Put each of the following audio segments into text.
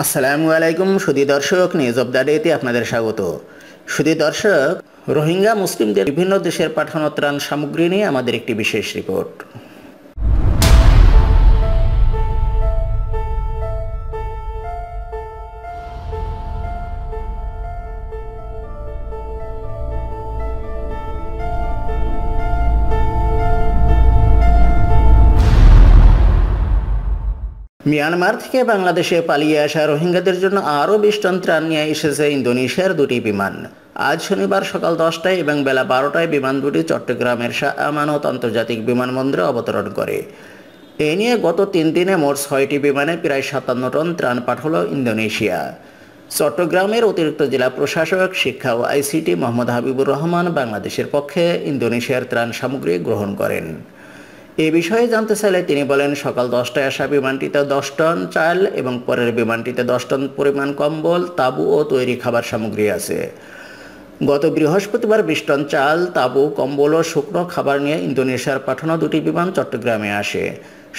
আসসালামু আলাইকুম সুদী দর্শক, নিউজ অব দ্য ডেতে আপনাদের স্বাগত। সুদী দর্শক, রোহিঙ্গা মুসলিমদের বিভিন্ন দেশের পাঠানো ত্রাণ সামগ্রী নিয়ে আমাদের একটি বিশেষ রিপোর্ট। মিয়ানমার থেকে বাংলাদেশে পালিয়ে আসা রোহিঙ্গাদের জন্য আরও বিশ টন ত্রাণ নিয়ে এসেছে ইন্দোনেশিয়ার দুটি বিমান। আজ শনিবার সকাল দশটায় এবং বেলা বারোটায় বিমান দুটি চট্টগ্রামের শাহ আমানত আন্তর্জাতিক বিমানবন্দরে অবতরণ করে। এ নিয়ে গত তিন দিনে মোট ছয়টি বিমানে প্রায় সাতান্ন টন ত্রাণ পাঠালো ইন্দোনেশিয়া। চট্টগ্রামের অতিরিক্ত জেলা প্রশাসক, শিক্ষা ও আইসিটি মোহাম্মদ হাবিবুর রহমান বাংলাদেশের পক্ষে ইন্দোনেশিয়ার ত্রাণ সামগ্রী গ্রহণ করেন। এ বিষয়ে জানতে চাইলে তিনি বলেন, সকাল দশটায় আসা বিমানটিতে দশ টন চাল এবং পরের বিমানটিতে দশ টন পরিমাণ কম্বল, তাঁবু ও তৈরি খাবার সামগ্রী আছে। গত বৃহস্পতিবার বিশ টন চাল, তাঁবু, কম্বল ও শুকনো খাবার নিয়ে ইন্দোনেশিয়ার পাঠানো দুটি বিমান চট্টগ্রামে আসে।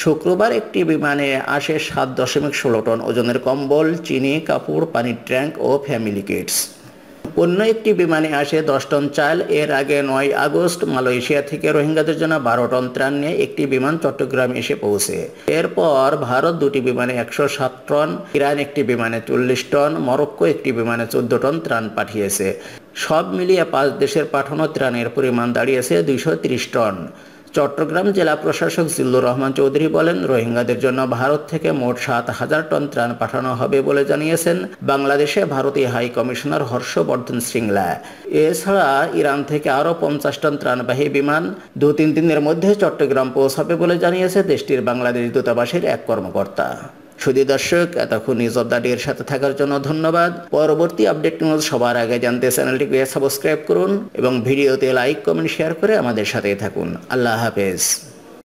শুক্রবার একটি বিমানে আসে সাত দশমিক ষোলো টন ওজনের কম্বল, চিনি, কাপড়, পানির ট্যাঙ্ক ও ফ্যামিলি কিটস। অন্য একটি বিমানে আসে দশ টন চাল। এর আগে নয় আগস্ট মালয়েশিয়া থেকে রোহিঙ্গাদের জন্য বারো টন ত্রাণ নিয়ে একটি বিমান চট্টগ্রাম এসে পৌঁছে। এরপর ভারত দুটি বিমানে একশো সাত টন, ইরান একটি বিমানে চল্লিশ টন, মরক্কো একটি বিমানে চোদ্দ টন ত্রাণ পাঠিয়েছে। সব মিলিয়ে পাঁচ দেশের পাঠানো ত্রাণের পরিমাণ দাঁড়িয়েছে দুইশো ত্রিশ টন। চট্টগ্রাম জেলা প্রশাসক জিল্লুর রহমান চৌধুরী বলেন, রোহিঙ্গাদের জন্য ভারত থেকে মোট সাত হাজার টন ত্রাণ পাঠানো হবে বলে জানিয়েছেন বাংলাদেশে ভারতীয় হাই কমিশনার হর্ষবর্ধন শ্রিংলা এছাড়া ইরান থেকে আরও পঞ্চাশ টন ত্রাণবাহী বিমান দু তিন দিনের মধ্যে চট্টগ্রাম পৌঁছাবে বলে জানিয়েছে দেশটির বাংলাদেশ দূতাবাসের এক কর্মকর্তা। শুধু দর্শক, এতক্ষণ নিউজ অব দ্য ডের সাথে থাকার জন্য ধন্যবাদ। পরবর্তী আপডেট নিউজ সবার আগে জানতে চ্যানেলটিকে সাবস্ক্রাইব করুন এবং ভিডিওতে লাইক কমেন্ট শেয়ার করে আমাদের সাথে থাকুন। আল্লাহ হাফেজ।